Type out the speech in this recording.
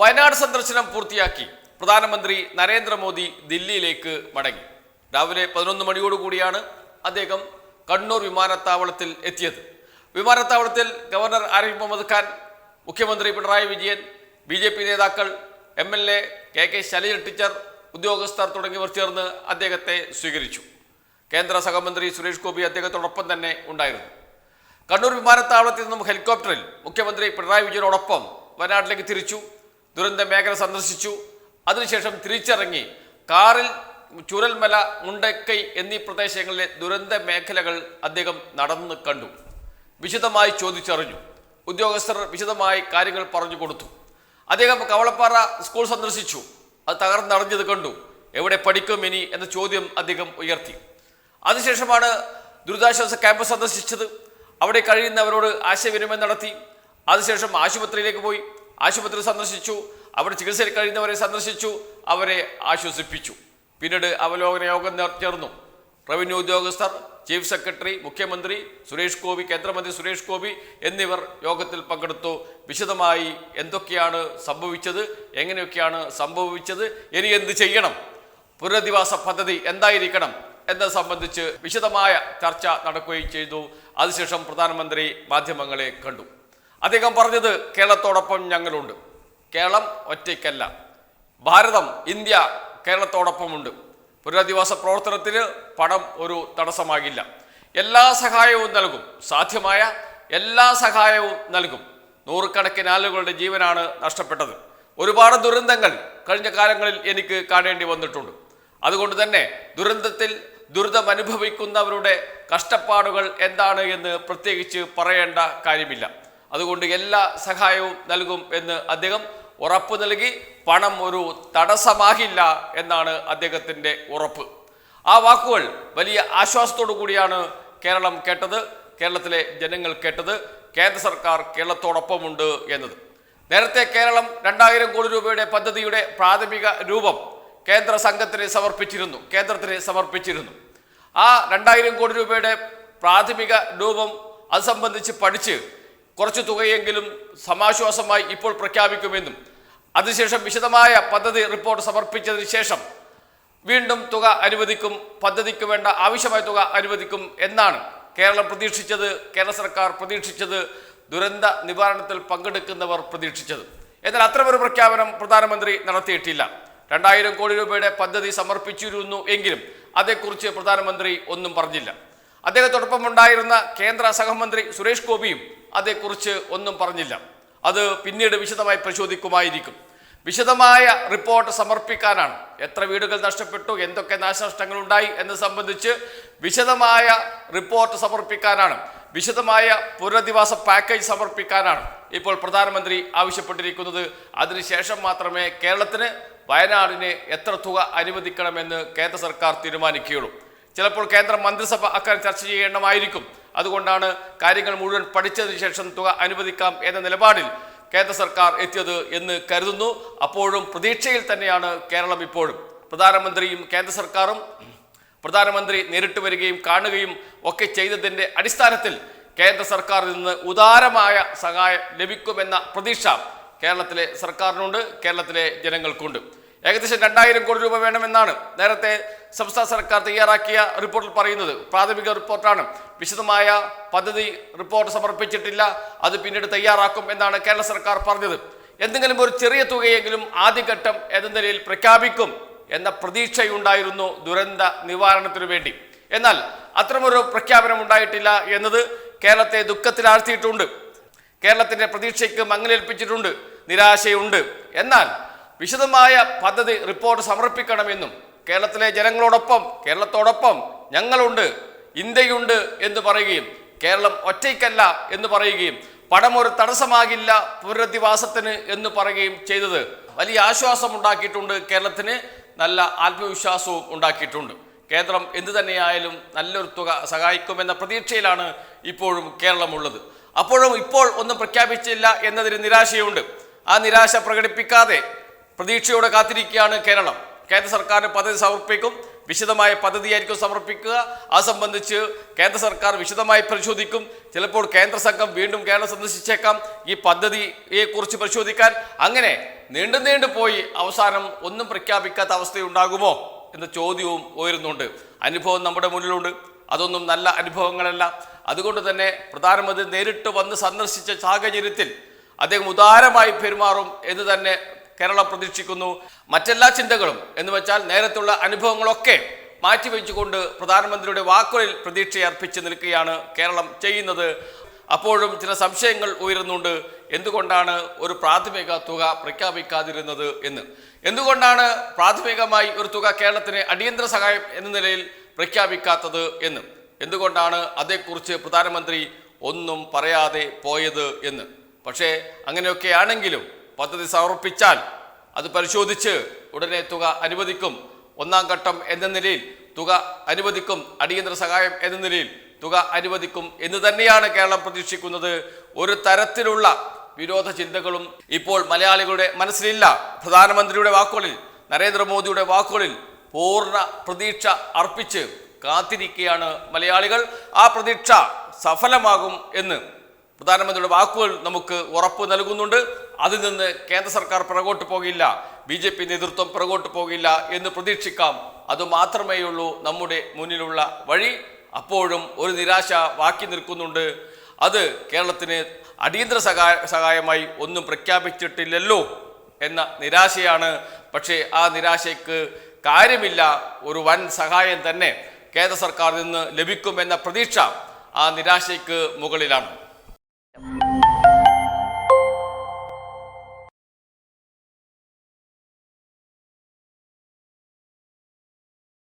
വയനാട് സന്ദർശനം പൂർത്തിയാക്കി പ്രധാനമന്ത്രി നരേന്ദ്രമോദി ദില്ലിയിലേക്ക് മടങ്ങി. രാവിലെ പതിനൊന്ന് മണിയോടുകൂടിയാണ് അദ്ദേഹം കണ്ണൂർ വിമാനത്താവളത്തിൽ എത്തിയത്. വിമാനത്താവളത്തിൽ ഗവർണർ ആരിഫ് മുഹമ്മദ് ഖാൻ മുഖ്യമന്ത്രി Pinarayi Vijayan B J P നേതാക്കൾ M L A K K Shailaja teacher ഉദ്യോഗസ്ഥർ തുടങ്ങിയവർ ചേർന്ന് അദ്ദേഹത്തെ സ്വീകരിച്ചു. കേന്ദ്ര സഹമന്ത്രി സുരേഷ് ഗോപി അദ്ദേഹത്തോടൊപ്പം തന്നെ ഉണ്ടായിരുന്നു. കണ്ണൂർ വിമാനത്താവളത്തിൽ നിന്നും ഹെലികോപ്റ്ററിൽ മുഖ്യമന്ത്രി പിണറായി വിജയനോടൊപ്പം വയനാട്ടിലേക്ക് തിരിച്ചു. ദുരന്ത മേഖല സന്ദർശിച്ചു. അതിനുശേഷം തിരിച്ചിറങ്ങി. കാറിൽ ചുരൽമല മുണ്ടക്കൈ എന്നീ പ്രദേശങ്ങളിലെ ദുരന്ത മേഖലകൾ അദ്ദേഹം നടന്ന് കണ്ടു. വിശദമായി ചോദിച്ചറിഞ്ഞു. ഉദ്യോഗസ്ഥർ വിശദമായി കാര്യങ്ങൾ പറഞ്ഞു കൊടുത്തു. അദ്ദേഹം കവളപ്പാറ സ്കൂൾ സന്ദർശിച്ചു. അത് തകർന്നടഞ്ഞത് കണ്ടു. എവിടെ പഠിക്കും ഇനി എന്ന ചോദ്യം അദ്ദേഹം ഉയർത്തി. അതിനുശേഷമാണ് ദുരിതാശ്വാസ ക്യാമ്പ് സന്ദർശിച്ചത്. അവിടെ കഴിയുന്നവരോട് ആശയവിനിമയം നടത്തി. അതിനുശേഷം ആശുപത്രിയിലേക്ക് പോയി. ആശുപത്രി സന്ദർശിച്ചു. അവിടെ ചികിത്സയിൽ കഴിയുന്നവരെ സന്ദർശിച്ചു. അവരെ ആശ്വസിപ്പിച്ചു. പിന്നീട് അവലോകന യോഗം ചേർന്നു. റവന്യൂ ഉദ്യോഗസ്ഥർ ചീഫ് സെക്രട്ടറി മുഖ്യമന്ത്രി സുരേഷ് ഗോപി കേന്ദ്രമന്ത്രി സുരേഷ് ഗോപി എന്നിവർ യോഗത്തിൽ പങ്കെടുത്തു. വിശദമായി എന്തൊക്കെയാണ് സംഭവിച്ചത് എങ്ങനെയൊക്കെയാണ് സംഭവിച്ചത് ഇനി എന്ത് ചെയ്യണം പുനരധിവാസ പദ്ധതി എന്തായിരിക്കണം എന്നത് സംബന്ധിച്ച് വിശദമായ ചർച്ച നടക്കുകയും ചെയ്തു. അതിനുശേഷം പ്രധാനമന്ത്രി മാധ്യമങ്ങളെ കണ്ടു. അദ്ദേഹം പറഞ്ഞത് കേരളത്തോടൊപ്പം ഞങ്ങളുണ്ട്. കേരളം ഒറ്റയ്ക്കല്ല. ഭാരതം ഇന്ത്യ കേരളത്തോടൊപ്പമുണ്ട്. പുനരധിവാസ പ്രവർത്തനത്തിന് പണം ഒരു തടസ്സമാകില്ല. എല്ലാ സഹായവും നൽകും. സാധ്യമായ എല്ലാ സഹായവും നൽകും. നൂറുകണക്കിന് ആളുകളുടെ ജീവനാണ് നഷ്ടപ്പെട്ടത്. ഒരുപാട് ദുരന്തങ്ങൾ കഴിഞ്ഞ കാലങ്ങളിൽ എനിക്ക് കാണേണ്ടി വന്നിട്ടുണ്ട്. അതുകൊണ്ട് തന്നെ ദുരന്തത്തിൽ ദുരിതം അനുഭവിക്കുന്നവരുടെ കഷ്ടപ്പാടുകൾ എന്താണ് എന്ന് പ്രത്യേകിച്ച് പറയേണ്ട കാര്യമില്ല. അതുകൊണ്ട് എല്ലാ സഹായവും നൽകും എന്ന് അദ്ദേഹം ഉറപ്പ് നൽകി. പണം ഒരു തടസ്സമാകില്ല എന്നാണ് അദ്ദേഹത്തിന്റെ ഉറപ്പ്. ആ വാക്കുകൾ വലിയ ആശ്വാസത്തോടു കൂടിയാണ് കേരളം കേട്ടത് കേരളത്തിലെ ജനങ്ങൾ കേട്ടത് കേന്ദ്ര സർക്കാർ കേരളത്തോടൊപ്പമുണ്ട് എന്നത്. നേരത്തെ കേരളം രണ്ടായിരം കോടി രൂപയുടെ പദ്ധതിയുടെ പ്രാഥമിക രൂപം കേന്ദ്ര സംഘത്തിന് സമർപ്പിച്ചിരുന്നു കേന്ദ്രത്തിന് സമർപ്പിച്ചിരുന്നു. ആ രണ്ടായിരം കോടി രൂപയുടെ പ്രാഥമിക രൂപം അത് സംബന്ധിച്ച് പഠിച്ച് കുറച്ച് തുകയെങ്കിലും സമാശ്വാസമായി ഇപ്പോൾ പ്രഖ്യാപിക്കുമെന്നും അതിനുശേഷം വിശദമായ പദ്ധതി റിപ്പോർട്ട് സമർപ്പിച്ചതിന് ശേഷം വീണ്ടും തുക അനുവദിക്കും പദ്ധതിക്ക് വേണ്ട ആവശ്യമായ തുക അനുവദിക്കും എന്നാണ് കേരളം പ്രതീക്ഷിച്ചത് കേരള സർക്കാർ പ്രതീക്ഷിച്ചത് ദുരന്ത നിവാരണത്തിൽ പങ്കെടുക്കുന്നവർ പ്രതീക്ഷിച്ചത്. എന്നാൽ അത്തരമൊരു പ്രഖ്യാപനം പ്രധാനമന്ത്രി നടത്തിയിട്ടില്ല. രണ്ടായിരം കോടി രൂപയുടെ പദ്ധതി സമർപ്പിച്ചിരുന്നു എങ്കിലും അതേക്കുറിച്ച് പ്രധാനമന്ത്രി ഒന്നും പറഞ്ഞില്ല. അദ്ദേഹത്തോടൊപ്പം ഉണ്ടായിരുന്ന കേന്ദ്ര സഹമന്ത്രി സുരേഷ് ഗോപിയും അതേക്കുറിച്ച് ഒന്നും പറഞ്ഞില്ല. അത് പിന്നീട് വിശദമായി പരിശോധിക്കുമായിരിക്കും. വിശദമായ റിപ്പോർട്ട് സമർപ്പിക്കാനാണ്. എത്ര വീടുകൾ നഷ്ടപ്പെട്ടു എന്തൊക്കെ നാശനഷ്ടങ്ങൾ ഉണ്ടായി എന്ന് സംബന്ധിച്ച് വിശദമായ റിപ്പോർട്ട് സമർപ്പിക്കാനാണ്. വിശദമായ പുനരധിവാസ പാക്കേജ് സമർപ്പിക്കാനാണ് ഇപ്പോൾ പ്രധാനമന്ത്രി ആവശ്യപ്പെട്ടിരിക്കുന്നത്. അതിനുശേഷം മാത്രമേ കേരളത്തിന് വയനാടിന് എത്ര തുക അനുവദിക്കണമെന്ന് കേന്ദ്ര സർക്കാർ തീരുമാനിക്കുകയുള്ളൂ. ചിലപ്പോൾ കേന്ദ്ര മന്ത്രിസഭ അക്കാര്യം ചർച്ച ചെയ്യേണ്ടമായിരിക്കും അതുകൊണ്ടാണ് കാര്യങ്ങൾ മുഴുവൻ പഠിച്ചതിന് ശേഷം തുക അനുവദിക്കാം എന്ന നിലപാടിൽ കേന്ദ്ര സർക്കാർ എത്തിയത് എന്ന് കരുതുന്നു. അപ്പോഴും പ്രതീക്ഷയിൽ തന്നെയാണ് കേരളം ഇപ്പോഴും. പ്രധാനമന്ത്രിയും കേന്ദ്ര സർക്കാരും പ്രധാനമന്ത്രി നേരിട്ട് വരികയും കാണുകയും ഒക്കെ ചെയ്തതിന്റെ അടിസ്ഥാനത്തിൽ കേന്ദ്ര സർക്കാരിൽ നിന്ന് ഉദാരമായ സഹായം ലഭിക്കുമെന്ന പ്രതീക്ഷ കേരളത്തിലെ സർക്കാരിനുണ്ട് കേരളത്തിലെ ജനങ്ങൾക്കുണ്ട്. ഏകദേശം രണ്ടായിരം കോടി രൂപ വേണമെന്നാണ് നേരത്തെ സംസ്ഥാന സർക്കാർ തയ്യാറാക്കിയ റിപ്പോർട്ടിൽ പറയുന്നത്. പ്രാഥമിക റിപ്പോർട്ടാണ്. വിശദമായ പദ്ധതി റിപ്പോർട്ട് സമർപ്പിച്ചിട്ടില്ല. അത് പിന്നീട് തയ്യാറാക്കും എന്നാണ് കേരള സർക്കാർ പറഞ്ഞത്. എന്തെങ്കിലും ഒരു ചെറിയ തുകയെങ്കിലും ആദ്യഘട്ടം എന്ന നിലയിൽ പ്രഖ്യാപിക്കും എന്ന പ്രതീക്ഷയുണ്ടായിരുന്നു ദുരന്ത നിവാരണത്തിനു വേണ്ടി. എന്നാൽ അത്തരമൊരു പ്രഖ്യാപനം ഉണ്ടായിട്ടില്ല എന്നത് കേരളത്തെ ദുഃഖത്തിലാഴ്ത്തിയിട്ടുണ്ട്. കേരളത്തിന്റെ പ്രതീക്ഷയ്ക്ക് മങ്ങലേൽപ്പിച്ചിട്ടുണ്ട് നിരാശയുണ്ട്. എന്നാൽ വിശദമായ പദ്ധതി റിപ്പോർട്ട് സമർപ്പിക്കണമെന്നും കേരളത്തിലെ ജനങ്ങളോടൊപ്പം കേരളത്തോടൊപ്പം ഞങ്ങളുണ്ട് ഇന്ത്യയുണ്ട് എന്ന് പറയുകയും കേരളം ഒറ്റയ്ക്കല്ല എന്ന് പറയുകയും പണം ഒരു തടസ്സമാകില്ല പുനരധിവാസത്തിന് എന്ന് പറയുകയും ചെയ്തത് വലിയ ആശ്വാസം ഉണ്ടാക്കിയിട്ടുണ്ട് കേരളത്തിന് നല്ല ആത്മവിശ്വാസവും ഉണ്ടാക്കിയിട്ടുണ്ട്. കേന്ദ്രം എന്തു തന്നെയായാലും നല്ലൊരു തുക സഹായിക്കുമെന്ന പ്രതീക്ഷയിലാണ് ഇപ്പോഴും കേരളമുള്ളത്. അപ്പോഴും ഇപ്പോൾ ഒന്നും പ്രഖ്യാപിച്ചില്ല എന്നതിന് നിരാശയുണ്ട്. ആ നിരാശ പ്രകടിപ്പിക്കാതെ പ്രതീക്ഷയോടെ കാത്തിരിക്കുകയാണ് കേരളം. കേന്ദ്ര സർക്കാർ പദ്ധതി സമർപ്പിക്കും. വിശദമായ പദ്ധതിയായിരിക്കും സമർപ്പിക്കുക. അത് സംബന്ധിച്ച് കേന്ദ്ര സർക്കാർ വിശദമായി പരിശോധിക്കും. ചിലപ്പോൾ കേന്ദ്ര സംഘം വീണ്ടും കേരളം സന്ദർശിച്ചേക്കാം. ഈ പദ്ധതിയെക്കുറിച്ച് പരിശോധിക്കാൻ അങ്ങനെ നീണ്ടു നീണ്ടു പോയി അവസാനം ഒന്നും പ്രഖ്യാപിക്കാത്ത അവസ്ഥയുണ്ടാകുമോ എന്ന ചോദ്യവും ഉയരുന്നുണ്ട്. അനുഭവം നമ്മുടെ മുന്നിലുണ്ട്. അതൊന്നും നല്ല അനുഭവങ്ങളല്ല. അതുകൊണ്ട് തന്നെ പ്രധാനമന്ത്രി നേരിട്ട് വന്ന് സന്ദർശിച്ച സാഹചര്യത്തിൽ അദ്ദേഹം ഉദാരമായി പെരുമാറും എന്ന് തന്നെ കേരളം പ്രതീക്ഷിക്കുന്നു. മറ്റെല്ലാ ചിന്തകളും എന്ന് വെച്ചാൽ നേരത്തുള്ള അനുഭവങ്ങളൊക്കെ മാറ്റിവെച്ചുകൊണ്ട് പ്രധാനമന്ത്രിയുടെ വാക്കുകളിൽ പ്രതീക്ഷയർപ്പിച്ച് നിൽക്കുകയാണ് കേരളം ചെയ്യുന്നത്. അപ്പോഴും ചില സംശയങ്ങൾ ഉയരുന്നുണ്ട്. എന്തുകൊണ്ടാണ് ഒരു പ്രാഥമിക തുക പ്രഖ്യാപിക്കാതിരുന്നത് എന്ന്? എന്തുകൊണ്ടാണ് പ്രാഥമികമായി ഒരു തുക കേരളത്തിന് അടിയന്തര സഹായം എന്ന നിലയിൽ പ്രഖ്യാപിക്കാത്തത് എന്ന്? എന്തുകൊണ്ടാണ് അതേക്കുറിച്ച് പ്രധാനമന്ത്രി ഒന്നും പറയാതെ പോയത് എന്ന്? പക്ഷേ അങ്ങനെയൊക്കെ ആണെങ്കിലും പദ്ധതി സമർപ്പിച്ചാൽ അത് പരിശോധിച്ച് ഉടനെ തുക അനുവദിക്കും. ഒന്നാം ഘട്ടം എന്ന നിലയിൽ തുക അനുവദിക്കും. അടിയന്തര സഹായം എന്ന നിലയിൽ തുക അനുവദിക്കും എന്ന് തന്നെയാണ് കേരളം പ്രതീക്ഷിക്കുന്നത്. ഒരു തരത്തിലുള്ള വിരോധ ചിന്തകളും ഇപ്പോൾ മലയാളികളുടെ മനസ്സിലില്ല. പ്രധാനമന്ത്രിയുടെ വാക്കുകളിൽ നരേന്ദ്രമോദിയുടെ വാക്കുകളിൽ പൂർണ പ്രതീക്ഷ അർപ്പിച്ച് കാത്തിരിക്കുകയാണ് മലയാളികൾ. ആ പ്രതീക്ഷ സഫലമാകും എന്ന് പ്രധാനമന്ത്രിയുടെ വാക്കുകൾ നമുക്ക് ഉറപ്പ് നൽകുന്നുണ്ട്. അതിൽ നിന്ന് കേന്ദ്ര സർക്കാർ പിറകോട്ട് പോകില്ല. ബി ജെ പി നേതൃത്വം പിറകോട്ട് പോകില്ല എന്ന് പ്രതീക്ഷിക്കാം. അതുമാത്രമേയുള്ളൂ നമ്മുടെ മുന്നിലുള്ള വഴി. അപ്പോഴും ഒരു നിരാശ ബാക്കി നിൽക്കുന്നുണ്ട്. അത് കേരളത്തിന് അടിയന്തര സഹായ സഹായമായി ഒന്നും പ്രഖ്യാപിച്ചിട്ടില്ലല്ലോ എന്ന നിരാശയാണ്. പക്ഷേ ആ നിരാശയ്ക്ക് കാര്യമില്ല. ഒരു വൻ സഹായം തന്നെ കേന്ദ്ര സർക്കാരിൽ നിന്ന് ലഭിക്കുമെന്ന പ്രതീക്ഷ ആ നിരാശയ്ക്ക് മുകളിലാണ്.